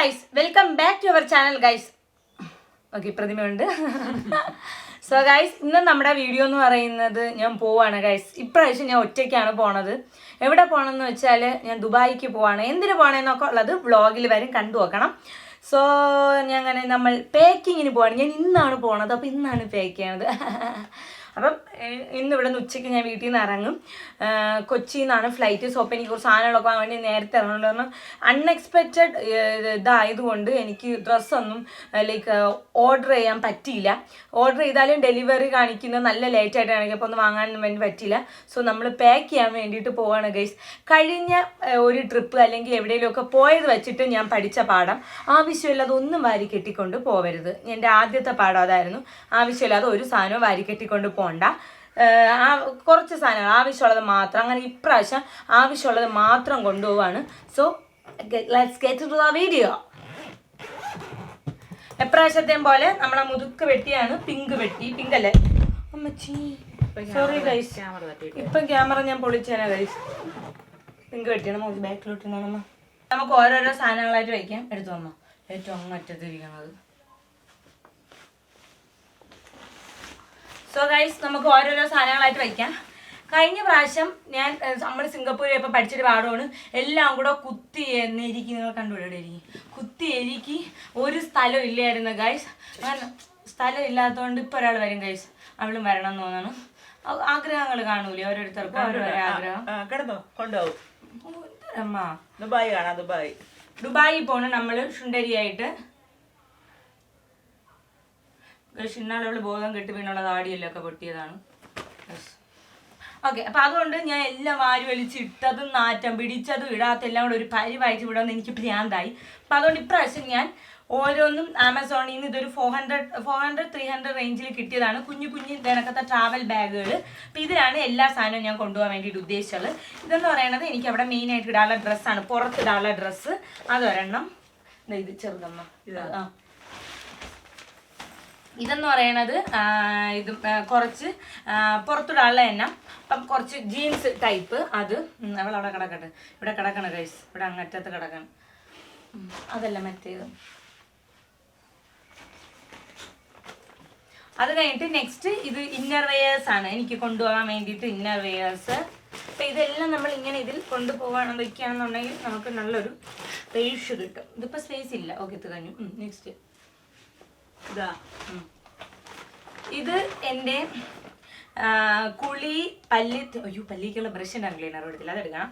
Guys welcome back to our channel guys okay പ്രതിമയുണ്ട്. So guys ഇന്ന് നമ്മുടെ video എന്ന് പറയുന്നത് ഞാൻ പോവാണ് ഗൈസ് ഇപ്രാവശ്യം ഞാൻ ഒറ്റയ്ക്കാണ് പോണത്. എവിടെ പോകണമെന്ന് വെച്ചാൽ ഞാൻ ദുബായിക്ക് പോവാണ്. എന്തിനു പോകണമെന്നൊക്കെ ഉള്ളത് വ്ളോഗിൽ വരും കണ്ടു നോക്കണം. സോ ഞാൻ അങ്ങനെ നമ്മൾ പാക്കിങ്ങിന് പോവാണ്. ഞാൻ ഇന്നാണ് പോണത് അപ്പോൾ ഇന്നാണ് പാക്ക് ചെയ്യണത്. അപ്പം ഇന്ന് ഇവിടെ നിന്ന് ഉച്ചയ്ക്ക് ഞാൻ വീട്ടിൽ നിന്ന് ഇറങ്ങും. കൊച്ചിയിൽ നിന്നാണ് ഫ്ലൈറ്റ് സോ അപ്പം എനിക്ക് കുറച്ച് സാധനങ്ങളൊക്കെ വേണ്ടി നേരത്തെ ഇറങ്ങുന്നുണ്ട് കാരണം അൺഎക്സ്പെക്റ്റഡ് ഇതായതുകൊണ്ട് എനിക്ക് ഡ്രസ്സൊന്നും ലൈക്ക് ഓർഡർ ചെയ്യാൻ പറ്റിയില്ല. ഓർഡർ ചെയ്താലും ഡെലിവറി കാണിക്കുന്നത് നല്ല ലേറ്റ് ആയിട്ട് കാണിക്കും. അപ്പോൾ ഒന്നും വാങ്ങാൻ വേണ്ടി പറ്റിയില്ല. സോ നമ്മൾ പാക്ക് ചെയ്യാൻ വേണ്ടിയിട്ട് പോവാണ് ഗൈസ് കഴിഞ്ഞ ഒരു ട്രിപ്പ് അല്ലെങ്കിൽ എവിടെയെങ്കിലുമൊക്കെ പോയത് വെച്ചിട്ട് ഞാൻ പഠിച്ച പാഠം. ആവശ്യമില്ലാതൊന്നും വാരി കെട്ടിക്കൊണ്ട് പോവരുത്. എന്റെ ആദ്യത്തെ പാഠം അതായിരുന്നു. ആവശ്യമില്ലാതെ ഒരു സാധനവും വാരി കെട്ടിക്കൊണ്ട് പോകണ്ട. ഏഹ് ആ കുറച്ച് സാധനങ്ങൾ ആവശ്യമുള്ളത് മാത്രം അങ്ങനെ ഇപ്രാവശ്യം ആവശ്യമുള്ളത് മാത്രം കൊണ്ടുപോവാണ്. So let's get to the video എപ്രാവശ്യത്തെയും പോലെ നമ്മളെ മുതുക്ക് വെട്ടിയാണ് പിങ്ക് വെട്ടി. പിങ്ക് അല്ലേ? അമ്മച്ചി സോറി ഗൈസ് ഇപ്പം ക്യാമറ ഞാൻ പൊളിച്ചേനെ ഗൈസ് പിങ്ക് വെട്ടിയാണ്. ബാക്കിലോട്ട് നമുക്ക് ഓരോരോ സാധനങ്ങളായിട്ട് വയ്ക്കാം. എടുത്തു തന്നോ ഏറ്റവും അങ്ങറ്റത്തിരിക്കണത് സോ ഗൈസ് നമുക്ക് ഓരോരോ സാധനങ്ങളായിട്ട് വയ്ക്കാം. കഴിഞ്ഞ പ്രാവശ്യം ഞാൻ നമ്മൾ സിംഗപ്പൂരിൽ ഇപ്പോൾ പഠിച്ചിട്ട് പാടുമാണ് എല്ലാം കൂടെ കുത്തി എരിക്കി നിങ്ങൾ കണ്ടുപിടിയുടെ കുത്തി എരിക്കി ഒരു സ്ഥലം ഇല്ലായിരുന്നു ഗൈസ് അങ്ങനെ സ്ഥലം ഇല്ലാത്തതുകൊണ്ട് ഇപ്പോൾ ഒരാൾ വരും ഗൈസ് അവളും വരണം എന്ന് തോന്നണം ആഗ്രഹങ്ങൾ കാണൂലേ ഓരോരുത്തർക്കും ഓരോരോ ആഗ്രഹം. കിടന്നോ? കൊണ്ടുപോകും. ദുബായ് കാണാം ദുബായ്. ദുബായിൽ പോണ് നമ്മൾ ശുണ്ടരിയായിട്ട് ഇന്നാളവൾ ബോധം കെട്ടി വീണുള്ള താടിയെല്ലാം ഒക്കെ പൊട്ടിയതാണ് ഓക്കെ അപ്പൊ അതുകൊണ്ട് ഞാൻ എല്ലാം വാരി വലിച്ച് ഇട്ടതും നാറ്റം പിടിച്ചതും ഇടാത്ത എല്ലാം കൂടെ ഒരു പരി വായിച്ച് വിടാമെന്ന് എനിക്ക് ഭ്രാന്തായി. അപ്പൊ അതുകൊണ്ട് ഇപ്രാവശ്യം ഞാൻ ഓരോന്നും ആമസോണിൽ നിന്ന് ഇതൊരു four hundred four hundred three hundred റേഞ്ചിൽ കിട്ടിയതാണ്. കുഞ്ഞു കുഞ്ഞു ഇതിനകത്തെ ട്രാവൽ ബാഗുകൾ അപ്പോൾ ഇതിലാണ് എല്ലാ സാധനവും ഞാൻ കൊണ്ടുപോകാൻ വേണ്ടിയിട്ട് ഉദ്ദേശിച്ചത്. ഇതെന്ന് പറയുന്നത് എനിക്ക് അവിടെ മെയിൻ ആയിട്ട് ഇടാനുള്ള ഡ്രസ്സാണ് പുറത്തിടാനുള്ള ഡ്രസ്സ് അതൊരെണ്ണം ഇത് ചെറുതമ്മ. ഇത് ആ. ഇതെന്ന് പറയണത് ഇത് കുറച്ച് പുറത്തുള്ള എണ്ണം. അപ്പം കുറച്ച് ജീൻസ് ടൈപ്പ് അത്. അവൾ അവിടെ കിടക്കട്ടെ. ഇവിടെ കിടക്കണ കൈസ് ഇവിടെ അങ്ങറ്റത്ത് കിടക്കണം. അതല്ല മറ്റേത്. അത് കഴിഞ്ഞിട്ട് നെക്സ്റ്റ് ഇത് ഇന്നർ വെയേഴ്സ് ആണ്. എനിക്ക് കൊണ്ടുപോകാൻ വേണ്ടിയിട്ട് ഇന്നർ വെയേഴ്സ് അപ്പം ഇതെല്ലാം നമ്മൾ ഇങ്ങനെ ഇതിൽ കൊണ്ടുപോകാൻ വയ്ക്കുകയാണെന്നുണ്ടെങ്കിൽ നമുക്ക് നല്ലൊരു സ്പേസ് കിട്ടും. ഇതിപ്പോൾ സ്പേസ് ഇല്ല. ഓക്കെ ഇത് കഴിഞ്ഞു. നെക്സ്റ്റ് ഇതാ. എന്റെ കുളി പല്ലി അയ്യോ പല്ലിക്കുള്ള ബ്രഷ് ഉണ്ടാകും ക്ലീനർ എടുത്തില്ല അതെടുക്കണം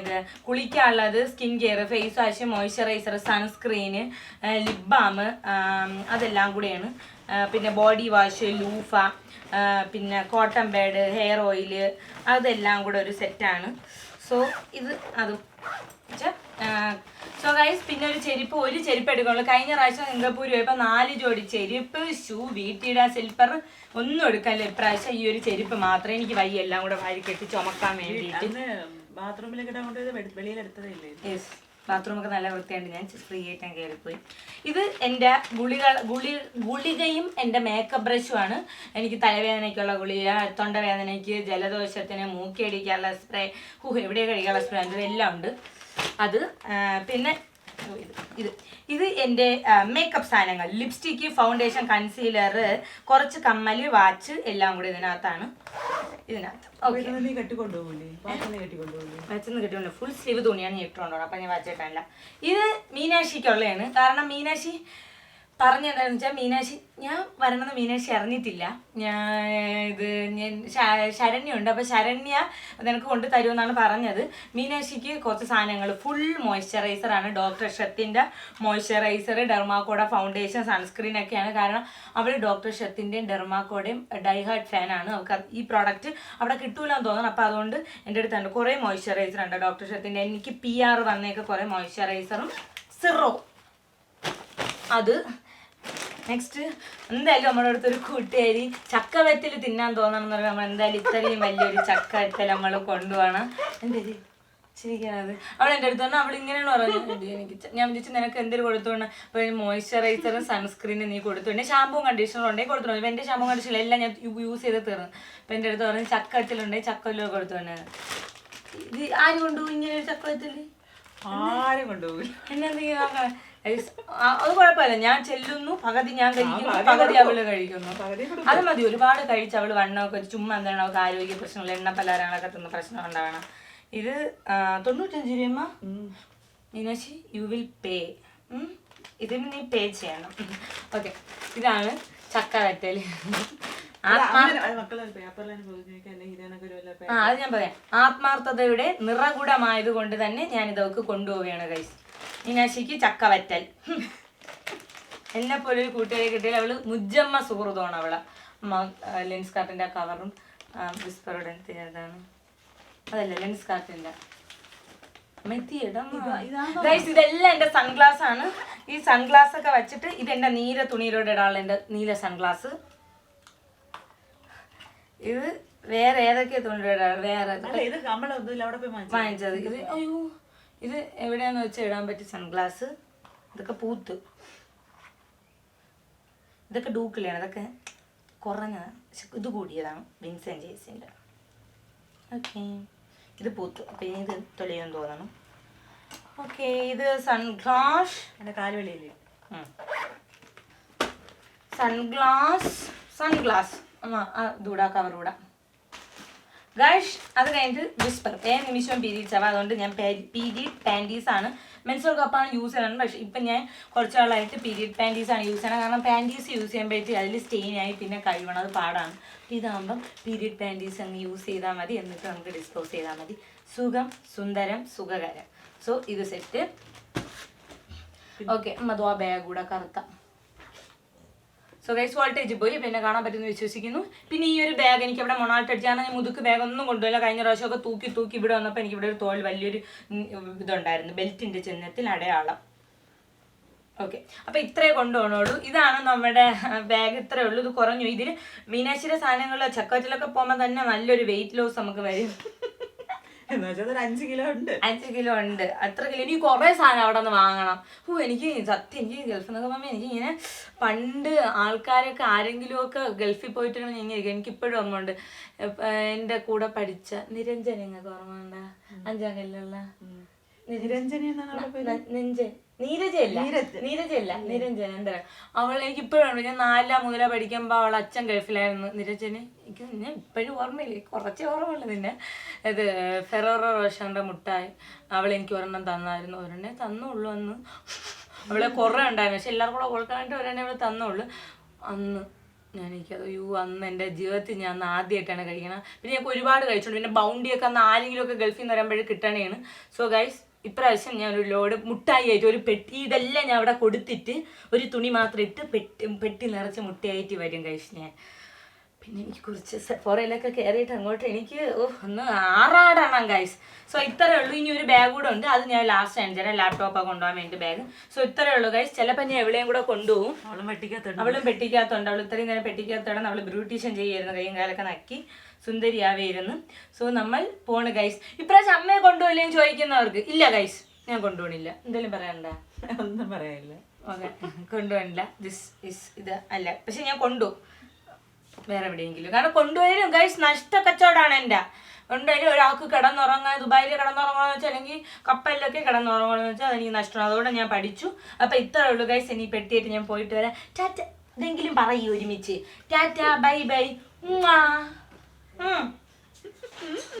ഇത് കുളിക്കാനുള്ളത് skin care face wash moisturiser sunscreen lip balm അതെല്ലാം കൂടെയാണ്. പിന്നെ ബോഡി വാഷ് ലൂഫ പിന്നെ കോട്ടൺ പാഡ് ഹെയർ ഓയിൽ അതെല്ലാം കൂടെ ഒരു സെറ്റാണ്. സോ ഇത് അതും. സോ ഗൈസ് പിന്നെ ഒരു ചെരുപ്പ് ഒരു ചെരുപ്പ് എടുക്കുള്ളൂ. കഴിഞ്ഞ പ്രാവശ്യം സിംഗപ്പൂർ പോയപ്പോൾ നാല് ജോഡി ചെരുപ്പ്. ഷൂ വീട്ടിടാൻ സിൽപ്പർ ഒന്നും എടുക്കല്ല. ഇപ്രാവശ്യം ഈ ഒരു ചെരുപ്പ് മാത്രമേ എനിക്ക് വയ്യ. എല്ലാം കൂടെ വാരി കെട്ടി ചുമക്കാൻ വേണ്ടിയിട്ട്. ബാത്റൂമിലേക്ക് ബാത്റൂമൊക്കെ നല്ല വൃത്തിയായിട്ട് ഞാൻ ഫ്രീ ആയിട്ട് ഞാൻ കയറിപ്പോയി. ഇത് എന്റെ ഗുളിക ഗുളി ഗുളികയും എന്റെ മേക്കപ്പ് ബ്രഷുമാണ് എനിക്ക് തലവേദനയ്ക്കുള്ള ഗുളിക തൊണ്ടവേദനയ്ക്ക് ജലദോഷത്തിന് മൂക്കിയടിക്കാനുള്ള സ്പ്രേ ഹു എവിടെ കഴിക്കാനുള്ള സ്പ്രേ എല്ലാം ഉണ്ട്. അത് പിന്നെ ഇത് ഇത്. എന്റെ മേക്കപ്പ് സാധനങ്ങൾ. ലിപ്സ്റ്റിക്ക് ഫൗണ്ടേഷൻ കൺസീലർ കുറച്ച് കമ്മൽ വാച്ച് എല്ലാം കൂടി ഇതിനകത്താണ്. ഇതിനകത്ത്. ഓക്കെ വച്ചെന്ന് ഫുൾ സ്ലീവ് തുണിയാണ് ഞാൻ ഇട്ടുകൊണ്ടോ അപ്പം ഞാൻ വാച്ച് വച്ചിട്ടില്ല ഇത് മീനാക്ഷിക്കുള്ളതാണ്. കാരണം മീനാക്ഷി പറഞ്ഞെന്താണെന്ന് വെച്ചാൽ മീനാക്ഷി ഞാൻ വരണമെന്ന് മീനാക്ഷി അറിഞ്ഞിട്ടില്ല. ഞാൻ ഇത് ഞാൻ ശ- ശരണ്യ ഉണ്ട് അപ്പോൾ ശരണ്യ നിനക്ക് കൊണ്ട് തരുമെന്നാണ് പറഞ്ഞത്. മീനാക്ഷിക്ക് കുറച്ച് സാധനങ്ങൾ ഫുൾ മോയ്സ്ചറൈസറാണ് ഡോക്ടർ ഷത്തിന്റെ മോയ്സ്ചറൈസർ ഡെർമാക്കോഡ ഫൗണ്ടേഷൻ സൺസ്ക്രീൻ ഒക്കെയാണ്. കാരണം അവൾ ഡോക്ടർ ഷത്തിന്റെയും ഡെർമാക്കോടെയും ഡൈഹാർട്ട് ഫാനാണ് അവൾക്ക് ഈ പ്രോഡക്റ്റ് അവിടെ കിട്ടൂലെന്ന് തോന്നുന്നു അപ്പോൾ അതുകൊണ്ട് എന്റെ അടുത്തുണ്ട് കുറേ മോയ്സ്ചറൈസർ ഉണ്ട് ഡോക്ടർ ഷത്തിന്റെ എനിക്ക് പി ആർ വന്നേക്ക് കുറേ മോയ്സ്ചറൈസറും സിറോ അത് നെക്സ്റ്റ് എന്തായാലും നമ്മുടെ അടുത്തൊരു കൂട്ടുകാരി ചക്ക വെത്തിൽ തിന്നാൻ തോന്നണം എന്ന് നമ്മൾ എന്തായാലും ഇത്രയും വലിയൊരു ചക്ക വെത്തൽ നമ്മൾ കൊണ്ടുപോകണം എന്തേലും ചിരിക്കണത്. അവൾ എന്റെ അടുത്ത് പറഞ്ഞാൽ അവൾ ഇങ്ങനെയാണ് പറഞ്ഞത്. എനിക്ക് ഞാൻ വിളിച്ച് നിനക്ക് എന്തെങ്കിലും കൊടുത്തോണ്ട് അപ്പോൾ മോയ്സ്ചറൈസറും സൺസ്ക്രീനും നീ കൊടുത്തോണ്ട് ഷാമ്പും കണ്ടീഷണറും ഉണ്ടെങ്കിൽ കൊടുത്തോണ്ട് അപ്പോൾ എന്റെ ഷാമ്പും കണ്ടീഷണർ എല്ലാം ഞാൻ യൂസ് ചെയ്ത് തീർന്നു. അപ്പോൾ എന്റെ അടുത്ത് പറഞ്ഞ് ചക്ക വെത്തിലുണ്ടെങ്കിൽ ചക്കല്ലോ കൊടുത്തോണ്ട് ഇത് ആര് കൊണ്ടുപോകും ഇങ്ങനെ ഒരു ചക്ക വെത്തൽ ആരും കൊണ്ടുപോകില്ല. എന്നെന്തെങ്കിലും നോക്കാം. അത് കുഴപ്പമില്ല. ഞാൻ ചെല്ലുന്നു. പകുതി ഞാൻ കഴിക്കുന്നു. പകുതി അവൾ കഴിക്കുന്നു. അത് മതി. ഒരുപാട് കഴിച്ച് അവൾ വണ്ണമൊക്കെ ചുമ്മാ എന്താണ് അവൾക്ക് ആരോഗ്യ പ്രശ്നങ്ങൾ എണ്ണ പലഹാരങ്ങളൊക്കെ തിന്ന പ്രശ്നം ഉണ്ടാവണം. ഇത് തൊണ്ണൂറ്റഞ്ച് രൂപ മീനാശി യു വിൽ പേ ഇതിന് നീ പേ ചെയ്യണം. ഓക്കെ ഇതാണ് ചക്ക വറ്റൽ ആ അത് ഞാൻ പറയാം. ആത്മാർത്ഥതയുടെ നിറകുടമായത് കൊണ്ട് തന്നെ ഞാൻ ഇതൊക്കെ കൊണ്ടുപോവുകയാണ് കൈസ് മീനാക്ഷിക്ക് ചക്കവറ്റൽ. എന്നെ പോലെ ഒരു കൂട്ടുകാരെ കിട്ടിയാൽ അവൾ മുജ്ജമ്മ സുഹൃതമാണ് അവളെ. ലെൻസ് കാർട്ടിന്റെ കവറും വിസ്പറുടെ അതല്ല ലെൻസ് കാർട്ടിന്റെ. ഇതെല്ലാം എന്റെ സൺഗ്ലാസ് ആണ്. ഈ സൺഗ്ലാസ് ഒക്കെ വെച്ചിട്ട് ഇത് എന്റെ നീല തുണിയിലൂടെ ഇടാനുള്ള എന്റെ നീല സൺഗ്ലാസ്. ഇത് വേറെ ഏതൊക്കെയാ തുണിയിലൂടെ വേറെ വാങ്ങിച്ചത് ഇത് അയ്യോ. ഇത് എവിടെയാന്ന് വെച്ചാൽ ഇടാൻ പറ്റിയ സൺഗ്ലാസ്? ഇതൊക്കെ പൂത്ത്. ഇതൊക്കെ ഡൂക്കിലാണ്. ഇതൊക്കെ കുറഞ്ഞതാണ് പക്ഷെ ഇത് കൂടിയതാണ്. വിൻസ് ആൻഡ് ജേസിന്റെ ഓക്കെ. ഇത് പൂത്ത്. അപ്പം ഇനി ഇത് തെളിയുമെന്ന് തോന്നണം ഓക്കെ ഇത് സൺഗ്ലാസ്. എന്റെ കാൽ വെളിയിൽ സൺഗ്ലാസ്. സൺഗ്ലാസ്. ആ ഇതൂടാ കവറൂടാ ഗൈഷ് അത് കഴിഞ്ഞിട്ട് വിസ്പർ ഏ നിമിഷം പീരീഡ്സ് ആവാം അതുകൊണ്ട് ഞാൻ പീരീഡ് പാന്റീസ് ആണ്. മെൻസുറൽ കപ്പാണ് യൂസ് ചെയ്യണം പക്ഷേ ഇപ്പം ഞാൻ കുറച്ച് നാളായിട്ട് പീരീഡ് പാന്റീസ് ആണ് യൂസ് ചെയ്യണം കാരണം പാന്റീസ് യൂസ് ചെയ്യുമ്പോഴത്തേക്ക് അതിൽ സ്റ്റെയിൻ ആയി പിന്നെ കഴിവണത് പാടാണ്. അപ്പം ഇതാകുമ്പം പീരീഡ് പാന്റീസ് അങ്ങ് യൂസ് ചെയ്താൽ മതി. എന്നിട്ട് നമുക്ക് ഡിസ്പോസ് ചെയ്താൽ മതി. സുഖം സുന്ദരം സുഖകരം. സോ ഇത് സെറ്റ് ഓക്കെ മധു ആ ബാഗ് കൂടെ കറുത്ത. സോ ഗൈസ് വോൾട്ടേജ് പോയി. പിന്നെ കാണാൻ പറ്റുമെന്ന് വിശ്വസിക്കുന്നു. പിന്നെ ഈ ഒരു ബാഗ് എനിക്ക് ഇവിടെ മൊണാൾട്ട് അടിച്ചാണ് ഞാൻ മുതുക്ക് ബാഗ് ഒന്നും കൊണ്ടുപോയില്ല. കഴിഞ്ഞ പ്രാവശ്യമൊക്കെ തൂക്കി തൂക്കി ഇവിടെ വന്നപ്പോൾ എനിക്ക് ഇവിടെ ഒരു തോൽ വലിയൊരു ഇതുണ്ടായിരുന്നു. ബെൽറ്റിന്റെ ചിഹ്നത്തിൽ അടയാളം. ഓക്കെ അപ്പൊ ഇത്രേ കൊണ്ടുപോകണുള്ളൂ. ഇതാണ് നമ്മുടെ ബാഗ് ഇത്രേ ഉള്ളൂ. ഇത് കുറഞ്ഞു. ഇതിൽ മീനാക്ഷിയുടെ സാധനങ്ങൾ ചക്കവറ്റിലൊക്കെ പോകുമ്പോൾ തന്നെ നല്ലൊരു വെയിറ്റ് ലോസ് നമുക്ക് വരും. എന്ന് വെച്ചാൽ ഒരു അഞ്ച് കിലോ ഉണ്ട്. അഞ്ച് കിലോ ഉണ്ട്. അത്ര കിലോ. ഇനി കുറേ സാധനം അവിടെ നിന്ന് വാങ്ങണം. ഓ എനിക്ക് സത്യം എനിക്ക് ഗൾഫിൽ നിന്നൊക്കെ പറയുമ്പോൾ എനിക്ക് ഇങ്ങനെ പണ്ട് ആൾക്കാരൊക്കെ ആരെങ്കിലും ഒക്കെ ഗൾഫിൽ പോയിട്ടുണ്ടെങ്കിൽ ഇങ്ങനെ ഇരിക്കും. എനിക്ക് ഇപ്പോഴും ഓർമ്മയുണ്ട് ഉണ്ട് എന്റെ കൂടെ പഠിച്ച നിരഞ്ജൻ നിങ്ങൾക്ക് ഉണ്ടാ? അഞ്ചാം കല്ലുള്ള നിരഞ്ജന എന്നാണ് അവിടെ നീരജയല്ല. നീരജയല്ല. നിരഞ്ജൻ എന്താ അവൾ എനിക്ക് ഇപ്പോഴാണ് ഞാൻ നാലാം മുതല പഠിക്കുമ്പോൾ അവൾ അച്ഛൻ ഗൾഫിലായിരുന്നു. നിരഞ്ജന് എനിക്ക് ഞാൻ ഇപ്പോഴും ഓർമ്മയില്ല. കുറച്ചേ ഓർമ്മയുള്ളൂ നിന്നെ. ഇത് ഫെറോറോ റോഷാന്റെ മുട്ടായി. അവൾ എനിക്ക് ഒരെണ്ണം തന്നായിരുന്നു. ഒരെണ്ണേ തന്നുള്ളൂ അന്ന്. അവളെ കുറേ ഉണ്ടായിരുന്നു. പക്ഷെ എല്ലാവർക്കും കൂടെ കൊടുക്കാനായിട്ട് ഒരെണ്ണേ അവൾ തന്നുള്ളൂ. അന്ന് ഞാൻ എനിക്കത് യു അന്ന് എന്റെ ജീവിതത്തിൽ ഞാൻ അന്ന് ആദ്യമായിട്ടാണ് കഴിക്കണം പിന്നെ ഞാൻ ഒരുപാട് കഴിച്ചോണ്ട് പിന്നെ ബൗണ്ടിയൊക്കെ അന്ന് ആരെങ്കിലും ഒക്കെ ഗൾഫിൽ നിന്ന് വരുമ്പോഴേ കിട്ടണേണ് സോ ഗൈസ് ഇപ്രാവശ്യം ഞാൻ ഒരു ലോഡ് മുട്ടായി ആയിട്ട് ഒരു പെട്ടി ഇതെല്ലാം ഞാൻ അവിടെ കൊടുത്തിട്ട് ഒരു തുണി മാത്രം ഇട്ട് പെട്ടി പെട്ടി നിറച്ച് മുട്ടയായിട്ട് വരും കഴിച്ചു ഞാൻ. പിന്നെ എനിക്ക് കുറച്ച് സെഫോറയിലൊക്കെ കയറിയിട്ട് അങ്ങോട്ട് എനിക്ക് ഒന്ന് ആറാടാണ് ഗൈസ് സോ ഇത്രയേ ഉള്ളൂ. ഇനി ഒരു ബാഗ് കൂടെ ഉണ്ട്. അത് ഞാൻ ലാസ്റ്റ് കാണിച്ചു തരാം ലാപ്ടോപ്പൊക്കെ കൊണ്ടുപോകാൻ വേണ്ടി ബാഗ് സോ ഇത്രയേ ഉള്ളൂ ഗൈസ് ചിലപ്പോൾ ഞാൻ എവിടെയും കൂടെ കൊണ്ടുപോകും. അവളും വെട്ടിക്കത്തുണ്ട് അവളും പെട്ടിക്കകത്തുണ്ട് അവൾ ഇത്രയും നേരം പെട്ടിക്കാത്തോടെ അവൾ ബ്യൂട്ടീഷ്യൻ ചെയ്യായിരുന്നു കൈയും കാലൊക്കെ നക്കി. സുന്ദരിയാവേയിരുന്നു സോ നമ്മൾ പോണ് ഗൈസ് ഇപ്രാവശ്യം അമ്മയെ കൊണ്ടുപോയില്ലെന്ന് ചോദിക്കുന്നവർക്ക്? ഇല്ല ഗൈസ് ഞാൻ കൊണ്ടുപോകണില്ല എന്തെങ്കിലും പറയണ്ട ഒന്നും പറയാനില്ല. ഓക്കെ കൊണ്ടുപോകണില്ല. ദിസ് ഇസ് ഇത് അല്ല. പക്ഷെ ഞാൻ കൊണ്ടുപോകും. വേറെ എവിടെയെങ്കിലും. കാരണം കൊണ്ടുപോയാലും ഗൈസ് നഷ്ട കച്ചവടമാണ് എന്റെ. കൊണ്ടുപോയാലും ഒരാൾക്ക് കിടന്നുറങ്ങാൻ ദുബായിൽ കിടന്നുറങ്ങണമെന്ന് വെച്ചാൽ അല്ലെങ്കിൽ കപ്പലിലൊക്കെ കിടന്നുറങ്ങണമെന്ന് വെച്ചാൽ അതെനിക്ക് നഷ്ടമാണ്. അതുകൊണ്ട് ഞാൻ പഠിച്ചു. അപ്പം ഇത്രേ ഉള്ളൂ ഗൈസ് ഇനി പെട്ടിയായിട്ട് ഞാൻ പോയിട്ട് വരാം. ടാറ്റ ഇതെങ്കിലും പറയൂ ഒരുമിച്ച്. Tata bye bye.